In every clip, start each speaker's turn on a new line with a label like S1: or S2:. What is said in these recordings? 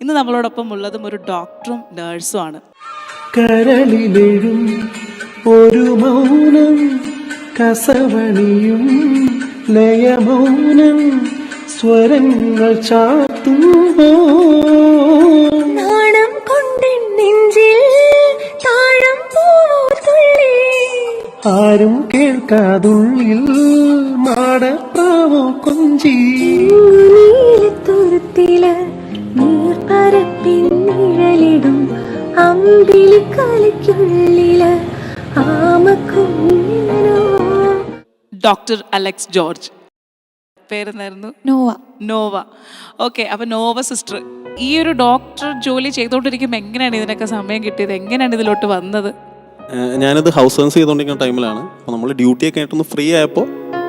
S1: ഇന്ന് നമ്മളോടൊപ്പം ഉള്ളതും ഒരു ഡോക്ടറും നേഴ്സും ആണ്.
S2: കരളിലെഴും ഒരു മൗനം കസവണിയും ലയമൗനം സ്വരങ്ങൾ ചാത്തുമ്പോ ആരും കേൾക്കാതുള്ളിൽ മാടപ്രാവോ കൊഞ്ചി.
S3: തുരുത്തില നീർപ്പരപ്പിൻ നിഴലിടും അമ്പിളി കലയ്ക്കുള്ളിൽ
S1: ഡോക്ടർ അലക്സ് ജോർജ്. പേരെന്നായിരുന്നു
S3: നോവ.
S1: നോവ. ഓക്കെ അപ്പൊ നോവ സിസ്റ്റർ ഈ ഒരു ഡോക്ടർ ജോലി ചെയ്തുകൊണ്ടിരിക്കുമ്പോൾ എങ്ങനെയാണ് ഇതിനൊക്കെ സമയം കിട്ടിയത്? എങ്ങനെയാണ് ഇതിലോട്ട് വന്നത്?
S4: ഞാനിത് ഹൗസ് സെൻസ് ചെയ്തുകൊണ്ടിരിക്കുന്ന ടൈമിലാണ് അപ്പോൾ നമ്മൾ ഡ്യൂട്ടിയൊക്കെ ആയിട്ടൊന്ന് ഫ്രീ ആയപ്പോൾ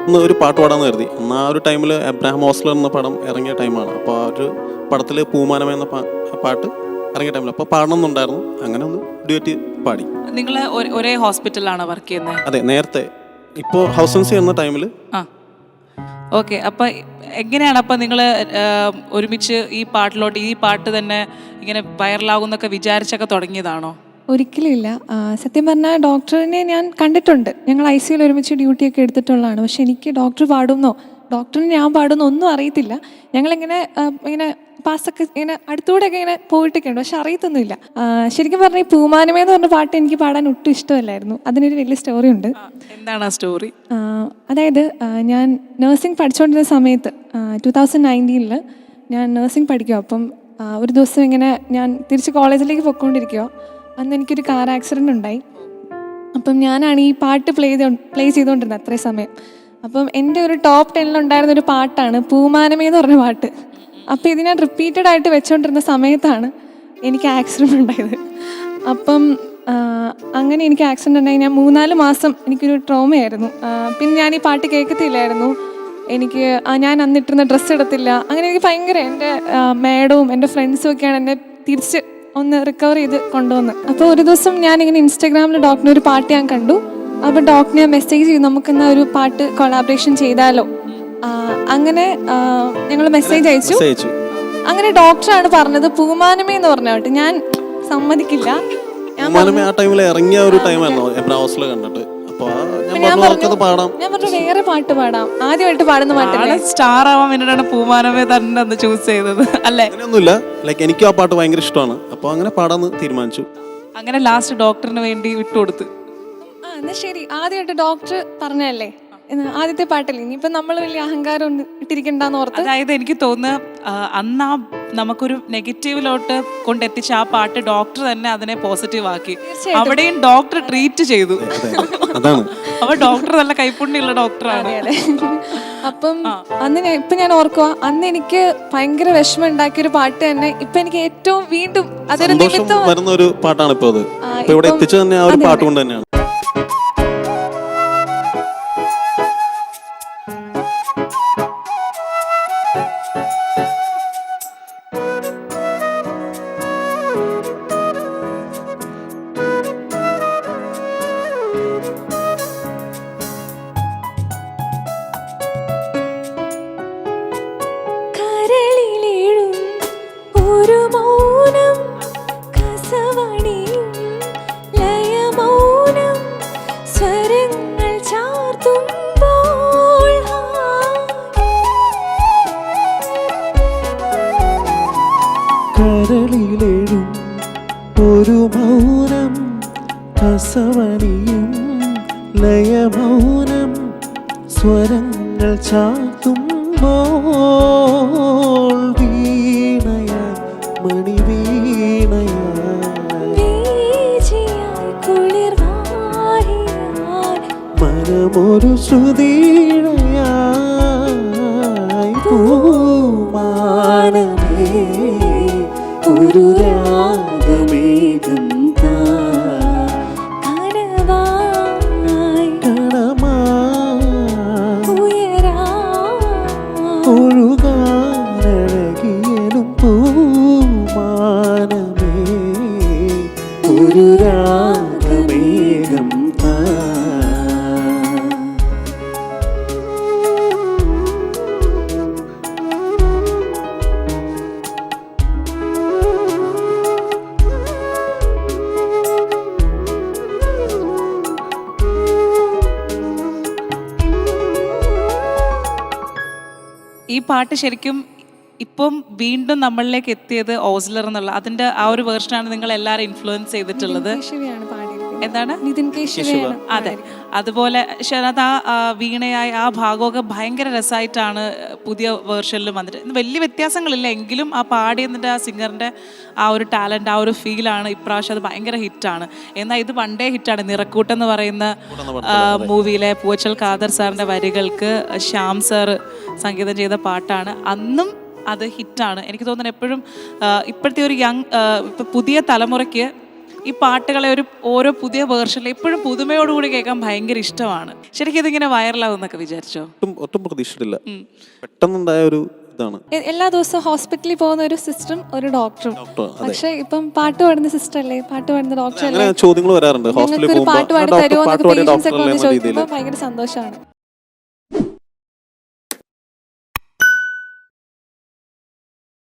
S4: ഒന്ന് ഒരു പാട്ട് പാടാമെന്ന് കരുതി. അന്ന് ആ ഒരു ടൈമിൽ എബ്രാഹിം ഹോസ്ലർ എന്ന പടം ഇറങ്ങിയ ടൈമാണ് അപ്പോൾ ആ ഒരു പടത്തിൽ പൂമാനം എന്ന പാട്ട് ഇറങ്ങിയ ടൈമിൽ അപ്പോൾ പാടണമെന്നുണ്ടായിരുന്നു അങ്ങനെ ഒന്ന് ഡ്യൂട്ടി പാടി.
S1: നിങ്ങൾ ഒരേ ഹോസ്പിറ്റലിലാണ് വർക്ക് ചെയ്യുന്നത്
S4: അതെ നേരത്തെ. ഇപ്പോൾ ഹൗസ് സെൻസ് ചെയ്യുന്ന ടൈമിൽ
S1: ആ. ഓക്കെ അപ്പം എങ്ങനെയാണ് അപ്പം നിങ്ങൾ ഒരുമിച്ച് ഈ പാട്ടിലോട്ട് ഈ പാട്ട് തന്നെ ഇങ്ങനെ വൈറലാകുന്നൊക്കെ വിചാരിച്ചൊക്കെ തുടങ്ങിയതാണോ?
S5: ഒരിക്കലുമില്ല. സത്യം പറഞ്ഞാൽ ഡോക്ടറിനെ ഞാൻ കണ്ടിട്ടുണ്ട്. ഞങ്ങൾ ഐ സിയിൽ ഒരുമിച്ച് ഡ്യൂട്ടിയൊക്കെ എടുത്തിട്ടുള്ളതാണ്. പക്ഷെ എനിക്ക് ഡോക്ടർ പാടുന്നോ ഡോക്ടറിന് ഞാൻ പാടുന്നോ ഒന്നും അറിയത്തില്ല. ഞങ്ങളിങ്ങനെ ഇങ്ങനെ പാസ്സൊക്കെ ഇങ്ങനെ അടുത്തൂടെയൊക്കെ ഇങ്ങനെ പോയിട്ടൊക്കെ ഉണ്ട് പക്ഷെ അറിയത്തൊന്നുമില്ല. ശരിക്കും പറഞ്ഞാൽ ഈ പൂമാനമേ എന്ന് പറഞ്ഞ പാട്ട് എനിക്ക് പാടാൻ ഒട്ടും ഇഷ്ടമല്ലായിരുന്നു. അതിനൊരു വലിയ സ്റ്റോറി ഉണ്ട്
S1: എന്താണ് ആ സ്റ്റോറി?
S5: അതായത് ഞാൻ നഴ്സിംഗ് പഠിച്ചുകൊണ്ടിരുന്ന സമയത്ത് ടു തൗസൻഡ് നയന്റീനിൽ ഞാൻ നഴ്സിംഗ് പഠിക്കുക അപ്പം ഒരു ദിവസം ഇങ്ങനെ ഞാൻ തിരിച്ച് കോളേജിലേക്ക് പൊയ്ക്കൊണ്ടിരിക്കുക അന്ന് എനിക്കൊരു കാർ ആക്സിഡന്റ് ഉണ്ടായി. അപ്പം ഞാനാണ് ഈ പാട്ട് പ്ലേ ചെയ്ത് പ്ലേ ചെയ്തുകൊണ്ടിരുന്നത് അത്രയും സമയം. അപ്പം എന്റെ ഒരു ടോപ്പ് ടെന്നിലുണ്ടായിരുന്ന ഒരു പാട്ടാണ് പൂമാനമേ എന്ന് പറഞ്ഞ പാട്ട്. അപ്പം ഇത് ഞാൻ റിപ്പീറ്റഡ് ആയിട്ട് വെച്ചുകൊണ്ടിരുന്ന സമയത്താണ് എനിക്ക് ആക്സിഡന്റ് ഉണ്ടായത്. അപ്പം അങ്ങനെ എനിക്ക് ആക്സിഡന്റ് ഉണ്ടായി. ഞാൻ മൂന്നാൽ മാസം എനിക്കൊരു ട്രോമയായിരുന്നു പിന്നെ ഞാൻ ഈ പാട്ട് കേൾക്കത്തില്ലായിരുന്നു. എനിക്ക് ഞാൻ അന്നിട്ടിരുന്ന ഡ്രസ്സ് ഇടത്തില്ല. അങ്ങനെ എനിക്ക് ഭയങ്കര എന്റെ മേഡവും എന്റെ ഫ്രണ്ട്സും ഒക്കെയാണ് എന്നെ തിരിച്ച് ഒന്ന് റിക്കവർ ചെയ്ത് കൊണ്ടുവന്ന്. അപ്പോൾ ഒരു ദിവസം ഞാൻ ഇങ്ങനെ ഇൻസ്റ്റാഗ്രാമിൽ ഡോക്ടറിന് ഒരു പാട്ട് ഞാൻ കണ്ടു. അപ്പോൾ ഡോക്ടറിനെ മെസ്സേജ് ചെയ്തു നമുക്കെന്നാ ഒരു പാട്ട് കൊളാബറേഷൻ ചെയ്താലോ? അങ്ങനെ ഞങ്ങൾ മെസ്സേജ് അയച്ചു. അങ്ങനെ ഡോക്ടറാണ് പറഞ്ഞത് പൂമാനമേ എന്ന് പറഞ്ഞ കേട്ടോ ഞാൻ സമ്മതിക്കില്ല.
S4: പൂമാനമേ ആ ടൈമിൽ ഇറങ്ങിയ ഒരു ടൈമായിരുന്നു കണ്ടിട്ട്. അപ്പോൾ ഞാൻ പറഞ്ഞു പാടാം.
S5: ഞാൻ പറഞ്ഞു വേറെ പാട്ട് പാടാം. ആദ്യമായിട്ട് പാടുന്ന പാട്ടല്ലേ?
S1: സ്റ്റാർ ആവാൻ വേണ്ടിയിട്ടാണ് പൂമാനമേ തന്നെ അന്ന് ചൂസ് ചെയ്തത്. അല്ലേ?
S4: അങ്ങനെയൊന്നുമില്ല. ലൈക്ക് എനിക്കും ആ പാട്ട് ഭയങ്കര ഇഷ്ടമാണ്. അപ്പോൾ അങ്ങനെ പാടാന്ന് തീരുമാനിച്ചു.
S1: അങ്ങനെ ലാസ്റ്റ് ഡോക്ടറിന് വേണ്ടി വിട്ടുകൊടുത്ത്.
S5: ആ എന്നാ ശരി. ആദ്യമായിട്ട് ഡോക്ടർ പറഞ്ഞല്ലേ എന്ന് ആദ്യത്തെ പാട്ടല്ലേ? ഇനിയിപ്പോ നമ്മൾ വലിയ അഹങ്കാരം ഒന്നും ഇട്ടിരിക്കണ്ടെന്ന് ഓർത്ത്?
S1: അതായത് എനിക്ക് തോന്നുന്നു ആ, അന്ന് ആ നമുക്കൊരു നെഗറ്റീവിലോട്ട് കൊണ്ടെത്തിച്ച ആ പാട്ട് ഡോക്ടർ തന്നെ അതിനെ പോസിറ്റീവ് ആക്കി. അവിടെയും ഡോക്ടർ ട്രീറ്റ് ചെയ്തു.
S4: അതെ. അതാണ്.
S1: അപ്പൊ ഡോക്ടർ നല്ല കൈപ്പുണ്ണിയുള്ള ഡോക്ടറാണ്
S5: അപ്പം അന്ന് ഞാൻ ഇപ്പൊ ഞാൻ ഓർക്കുക അന്ന് എനിക്ക് ഭയങ്കര വിഷമം ഉണ്ടാക്കിയ ഒരു പാട്ട് തന്നെ ഇപ്പൊ എനിക്ക് ഏറ്റവും വീണ്ടും അതൊരു നിമിത്തം
S4: വരുന്ന ഒരു പാട്ടാണ് ഇപ്പൊ അത്. ഇവിടെ എത്തിച്ചു തന്നെ ആ ഒരു പാട്ട്. കൊണ്ട് തന്നെയാണ്.
S3: ഒരു മൗനം കസവണിയും ലയമൗനം സ്വരങ്ങൾ
S2: ചാത്തുമ്പോൾ വീണയ
S3: വീചിയായി കുളിർവാഹിയായി
S2: മനമൊരു ശ്രുതിഴയായി പൂമാനമേ ഒരു
S1: ഈ പാട്ട് ശരിക്കും ഇപ്പം വീണ്ടും നമ്മളിലേക്ക് എത്തിയത് ഓസ്ലർ എന്നുള്ള അതിന്റെ ആ ഒരു വേർഷനാണ് നിങ്ങൾ എല്ലാവരും ഇൻഫ്ലുവൻസ് ചെയ്തിട്ടുള്ളത്. എന്താണ്?
S5: നിതിൻ കേശവിയാണ്
S1: അതെ. അതുപോലെ ശരത് ആ വീണയായ ആ ഭാഗമൊക്കെ ഭയങ്കര രസമായിട്ടാണ് പുതിയ വേർഷനിൽ വന്നിട്ട്. വലിയ വ്യത്യാസങ്ങളില്ല. എങ്കിലും ആ പാടി എന്നിട്ട് ആ സിംഗറിന്റെ ആ ഒരു ടാലന്റ് ആ ഒരു ഫീലാണ് ഇപ്രാവശ്യം അത് ഭയങ്കര ഹിറ്റാണ്. എന്നാൽ ഇത് വണ്ടേ ഹിറ്റാണ്. നിറക്കൂട്ട് എന്ന് പറയുന്ന മൂവിയിലെ പൂച്ചൽ കാദർ സാറിന്റെ വരികൾക്ക് ശ്യാം സാർ സംഗീതം ചെയ്ത പാട്ടാണ്. അന്നും അത് ഹിറ്റാണ്. എനിക്ക് തോന്നുന്നത് എപ്പോഴും ഇപ്പോഴത്തെ ഒരു യങ് ഇപ്പം പുതിയ തലമുറയ്ക്ക് ഈ പാട്ടുകളെ ഒരു ഓരോ പുതിയ വേർഷനിൽ എപ്പോഴും പുതുമയോടുകൂടി കേൾക്കാൻ ഭയങ്കര ഇഷ്ടമാണ്. ശരിക്കും ഇതിങ്ങനെ വൈറലാവും എന്നൊക്കെ വിചാരിച്ചോ?
S4: ഒട്ടും പ്രതീക്ഷിച്ചിട്ടില്ല. പെട്ടെന്നുണ്ടായ ഒരു ഇതാണ്.
S5: എല്ലാ ദിവസവും ഹോസ്പിറ്റലിൽ പോകുന്ന ഒരു സിസ്റ്ററും ഒരു ഡോക്ടറും. പക്ഷെ ഇപ്പം പാട്ട് പാടുന്ന സിസ്റ്റർ അല്ലേ പാട്ട് പാടുന്ന ഡോക്ടർ
S4: അങ്ങനെ
S5: അല്ലേ
S4: ചോദ്യങ്ങൾ വരാറുണ്ട്.
S5: പാട്ട് പാടി തരുമോ എന്നൊക്കെ പേഷ്യൻസ് ഒക്കെ ചോദിക്കുമ്പോൾ ഭയങ്കര സന്തോഷമാണ്.